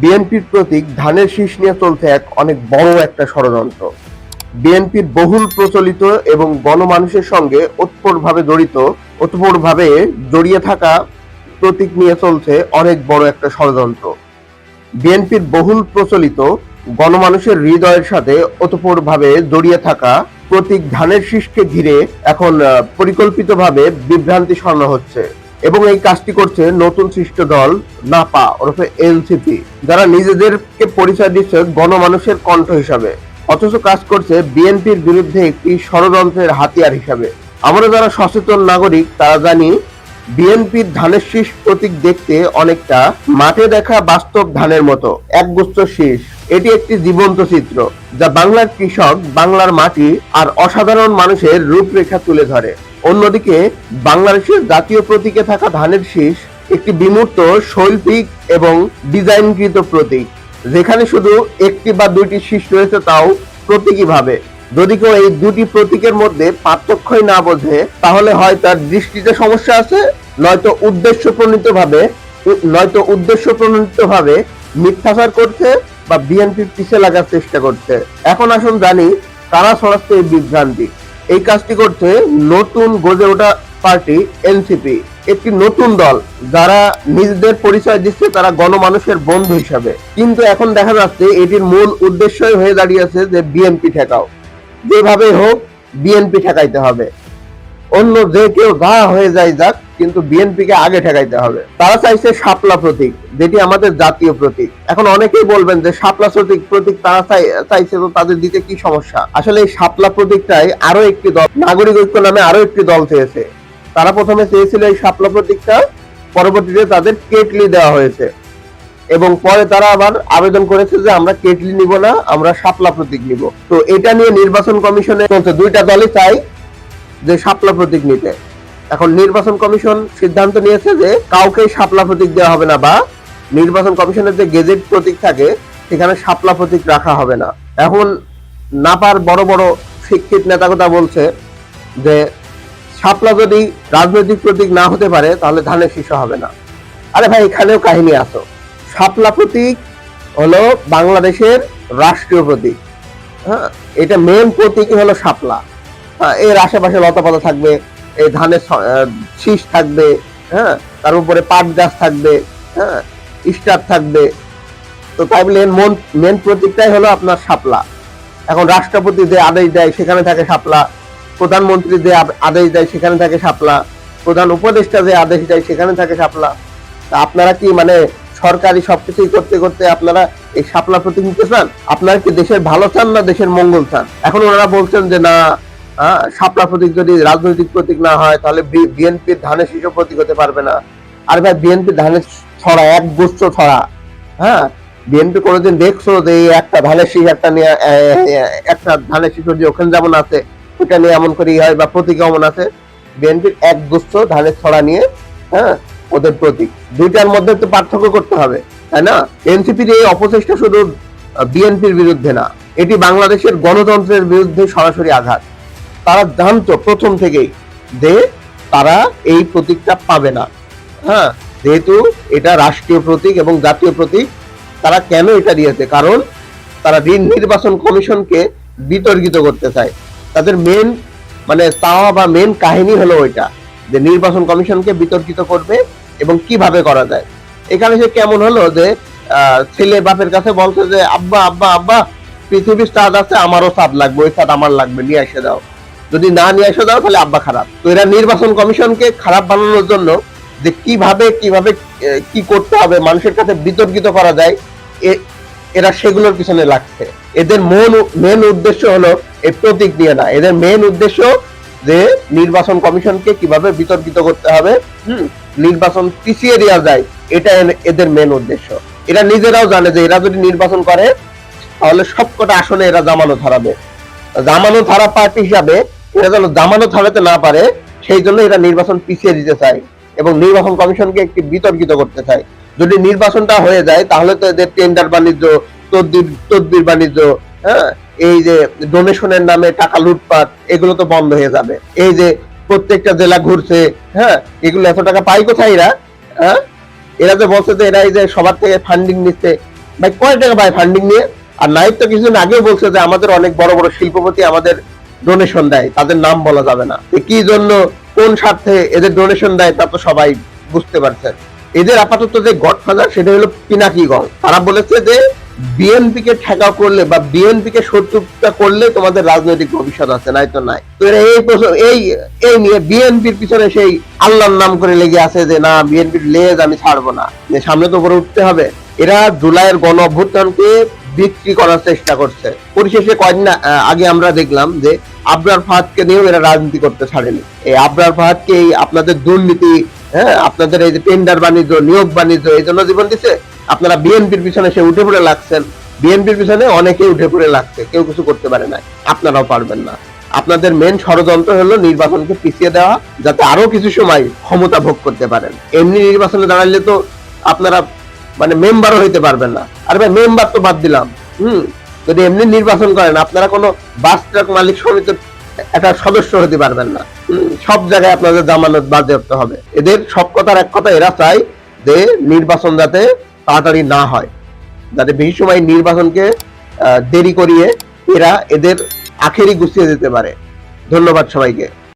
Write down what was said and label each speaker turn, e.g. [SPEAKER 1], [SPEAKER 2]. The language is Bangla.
[SPEAKER 1] বিএনপির প্রতীক ধানের শীষ নিয়ে চলছে এক অনেক বড় একটা ষড়যন্ত্র। বিএনপির বহুল প্রচলিত এবং গণমানুষের সঙ্গে ওতপ্রোতভাবে জড়িত ওতপ্রোতভাবে জড়িয়ে থাকা প্রতীক নিয়ে চলছে অনেক বড় একটা ষড়যন্ত্র। বিএনপির বহুল প্রচলিত গণমানুষের হৃদয়ের সাথে ওতপ্রোতভাবে জড়িয়ে থাকা প্রতীক ধানের শীষকে ঘিরে এখন পরিকল্পিতভাবে বিভ্রান্তি সরানো হচ্ছে। এবং এই কাজটি করছে নতুন সৃষ্ট দল, নাপা, ওরফে এনসিপি, যারা নিজেদেরকে পরিচয় দিচ্ছে গণমানুষের কণ্ঠ হিসাবে। অথচ কাজ করছে বিএনপির বিরুদ্ধে একটি ষড়যন্ত্রের হাতিয়ার হিসাবে। আমরা যারা সচেতন নাগরিক, তারা জানি বিএনপির ধানের শীষ প্রতীক দেখতে অনেকটা মাঠে দেখা বাস্তব ধানের মতো, একগুচ্ছ শীষ। এটি একটি জীবন্ত চিত্র, যা বাংলার কৃষক, বাংলার মাটি আর অসাধারণ মানুষের রূপরেখা তুলে ধরে। অন্যদিকে বাংলাদেশের জাতীয় প্রতীকে থাকা ধানের শীষ একটি বিমূর্ত শৈল্পিক এবং ডিজাইনকৃত প্রতীক, যেখানে শুধু একটি বা দুইটি শীষ রয়েছে তাও প্রতীকীভাবে। যদি কেউ এই দুটি প্রতীকের মধ্যে পার্থক্যই না বোঝে, তাহলে হয় তার দৃষ্টিতে সমস্যা আছে, নয়তো উদ্দেশ্য প্রণীত ভাবে নয়তো উদ্দেশ্য প্রণীত ভাবে মিথ্যাচার করছে বা বিএনপির পিছে লাগার চেষ্টা করছে। এখন আসুন জানি কারা ছড়াচ্ছে এই বিভ্রান্তি এই কাজটি করছে নতুন গজে ওঠা পার্টি এনসিপি, একটি নতুন দল। যারা নিজেদের পরিচয় দিচ্ছে, তারা গণমানুষের বন্ধু হিসাবে। কিন্তু এখন দেখা যাচ্ছে, এটির মূল উদ্দেশ্যই হয়ে দাঁড়িয়েছে যে বিএনপি ঠেকাও। যেভাবে হোক, বিএনপি ঠেকাইতে হবে। অন্য যে কেউ যা হয়ে যায় যাক কিন্তু বিএনপি কে আগে ঠেকাইতে হবে। তারা চাইছে শাপলা প্রতীক, যেটি আমাদের জাতীয় প্রতীক। এখন অনেকেই বলবেন যে শাপলা প্রতীক প্রতীক তারা চাইছে তো তাদের দিতে কি সমস্যা? আসলে এই শাপলা প্রতীকটাই আরও একটি দল, নাগরিক ঐক্য নামে আরও একটি দল চেয়েছে। তারা প্রথমে চেয়েছিল এই শাপলা প্রতীকটা, পরবর্তীতে তাদের কেটলি দেওয়া হয়েছে। এবং পরে তারা আবার আবেদন করেছে যে আমরা কেটলি নিব না, আমরা শাপলা প্রতীক নিব। তো এটা নিয়ে নির্বাচন কমিশনে চলছে দুইটা দলই চাই যে শাপলা প্রতীক নিতে। এখন নির্বাচন কমিশন সিদ্ধান্ত নিয়েছে যে কাউকে শাপলা প্রতীক দেওয়া হবে না বা নির্বাচন কমিশনের যে গেজেট প্রতীক থাকে সেখানে শাপলা প্রতীক রাখা হবে না। এখন নাপার বড় বড় শিক্ষিত নেতা কথা বলছে যে শাপলা যদি রাজনৈতিক প্রতীক না হতে পারে তাহলে ধানের শীর্ষ হবে না। আরে ভাই এখানেও কাহিনী আসো শাপলা প্রতীক হলো বাংলাদেশের রাষ্ট্রীয় প্রতীক। হ্যাঁ এটা মেন প্রতীক হলো শাপলা। হ্যাঁ, এর আশেপাশে লতাপাতা থাকবে এই ধানের শীষ থাকবে হ্যাঁ? তার উপরে পাট গাছ থাকবে হ্যাঁ? স্টার থাকবে। তো তাই বলে মন মেন প্রতীকটাই হলো আপনার শাপলা। এখন রাষ্ট্রপতি যে আদেশ দেয় সেখানে থাকে শাপলা। প্রধানমন্ত্রী যে আদেশ দেয় সেখানে থাকে শাপলা। প্রধান উপদেষ্টা যে আদেশ দেয় সেখানে থাকে শাপলা। তা আপনারা কি মানে সরকারি সবকিছুই করতে করতে আপনারা এই শাপলা প্রতীক নিতে চান? আপনারা কি দেশের ভালো চান না দেশের মঙ্গল চান? এখন ওনারা বলছেন যে না শাপলা প্রতীক যদি রাজনৈতিক প্রতীক না হয়, তাহলে বিএনপির ধানের শীর্ষ প্রতীক হতে পারবে না। আর ভাই, বিএনপি ধানের ছড়া, এক গুচ্ছ ছড়া হ্যাঁ? বিএনপি কোনোদিন দেখছ যে এই একটা ধানের শীষ, একটা নিয়ে একটা ধানের শীষ যে ওখানে যেমন আছে ওটা নিয়ে এমন করে হয় বা প্রতীক এমন আছে। বিএনপির এক গুচ্ছ ধানের ছড়া নিয়ে হ্যাঁ ওদের প্রতীক। দুইটার মধ্যে তো পার্থক্য করতে হবে, তাই না? এনসিপির এই অপচেষ্টা শুধু বিএনপির বিরুদ্ধে না, এটি বাংলাদেশের গণতন্ত্রের বিরুদ্ধে সরাসরি আঘাত। তারা জানতো প্রথম থেকেই যে তারা এই প্রতীকটা পাবে না। হ্যাঁ যেহেতু এটা রাষ্ট্রীয় প্রতীক এবং জাতীয় প্রতীক, তারা কেন এটা দিয়েছে? কারণ তারা নির্বাচন কমিশনকে বিতর্কিত করতে চায়। তাদের মেন মানে চাওয়া বা মেন কাহিনী হলো ওইটা, যে নির্বাচন কমিশনকে বিতর্কিত করবে এবং কীভাবে করা যায়। এখানে সে কেমন হলো যে ছেলে বাপের কাছে বলছে যে, আব্বা আব্বা আব্বা, পৃথিবীর স্বাদ আছে, আমারও স্বাদ লাগবে, ওই স্বাদ আমার লাগবে, নিয়ে এসে দাও। যদি না নিয়ে এসে দাও তাহলে আব্বা খারাপ। তো এরা নির্বাচন কমিশনকে খারাপ বানানোর জন্য যে কীভাবে কীভাবে কি করতে হবে, মানুষের কাছে বিতর্কিত করা যায় এরা সেগুলোর পিছনে লাগছে। এদের মূল মেন উদ্দেশ্য হলো এই প্রতীক নিয়ে না। এদের মেন উদ্দেশ্য যে নির্বাচন কমিশনকে কীভাবে বিতর্কিত করতে হবে, হুম, নির্বাচন পিছিয়ে দেওয়া যায়, এটা এদের মেন উদ্দেশ্য। এরা নিজেরাও জানে যে এরা যদি নির্বাচন করে, তাহলে সবকটা আসনে এরা জামানো হারাবে। জামানত হারা পার্টি হিসাবে এরা যেন জামানত হারাতে না পারে, সেই জন্য এরা নির্বাচন পিছিয়ে দিতে চায় এবং নির্বাচন কমিশনকে একটি বিতর্কিত করতে চায়। যদি নির্বাচনটা হয়ে যায়, তাহলে তো এদের টেন্ডার বাণিজ্য, তদবির তদবির বাণিজ্য হ্যাঁ এই যে ডোনেশনের নামে টাকা লুটপাট, এগুলো তো বন্ধ হয়ে যাবে। এই যে প্রত্যেকটা জেলা ঘুরছে হ্যাঁ এগুলো এত টাকা পাই কোথায় এরা? হ্যাঁ এরা যে বলছে যে এরা এই যে সবার থেকে ফান্ডিং নিচ্ছে। ভাই, কয় টাকা পায় ফান্ডিং নিয়ে? আর নাইট তো কিছুদিন আগেও বলছে যে আমাদের অনেক বড় বড় শিল্পপতি আমাদের ডোনেশন দেয়, তাদের নাম বলা যাবে না। কি জন্য, কোন স্বার্থে এদের ডোনেশন দেয় তা তো সবাই বুঝতে পারছেন এদের আপাতত যে গডফাদার, সেটা হলো পিনাকি গং। তারা বলেছে যে বিএনপি কে ঠেকাও করলে বা বিএনপি কে শত্রুতা করলে তোমাদের রাজনৈতিক ভবিষ্যৎ আছে, নাই তো নাই। তো এরা এই এই এই নিয়ে বিএনপির পিছনে সেই আল্লাহর নাম করে লেগে আছে যে, না, বিএনপির লেজ আমি ছাড়বো না। সামনে তো উপরে উঠতে হবে। এরা জুলাইয়ের গণ অভ্যুত্থানকে বিক্রি করার চেষ্টা করছে। পরিশেষে কয়েকদিন আগে আমরা দেখলাম যে আবরার ফাহাদকে নিয়েও এরা রাজনীতি করতে ছাড়েনি। এই আবরার ফাহাদকে এই আপনাদের দুর্নীতি হ্যাঁ আপনাদের এই যে টেন্ডার বাণিজ্য, নিয়োগ বাণিজ্য, এই জন্য জীবন দিছে, আপনারা বিএনপির পিছনে সে উঠে পড়ে লাগছেন। বিএনপির পিছনে অনেকেই উঠে পড়ে লাগছে, কেউ কিছু করতে পারে না আপনারাও পারবেন না। আপনাদের মেন ষড়যন্ত্র হলো নির্বাচনকে পিছিয়ে দেওয়া, যাতে আরও কিছু সময় ক্ষমতা ভোগ করতে পারেন। এমনি নির্বাচনে দাঁড়ালে তো আপনারা মানে মেম্বারও হইতে পারবেন না। আর ভাই মেম্বার তো বাদ দিলাম। হুম, যদি এমনি নির্বাচন করেন, আপনারা কোনো বাস ট্রাক মালিক সমিতির একটা সদস্য হতে পারবেন না। সব জায়গায় আপনাদের জামানত বাজেয়াপ্ত হবে। এদের সব কথার এক কথা এরা চায় যে নির্বাচন যাতে তাড়াতাড়ি না হয়, যাতে বেশি সময় নির্বাচনকে দেরি করিয়ে এরা এদের আখেরি গুছিয়ে দিতে পারে। ধন্যবাদ সবাইকে।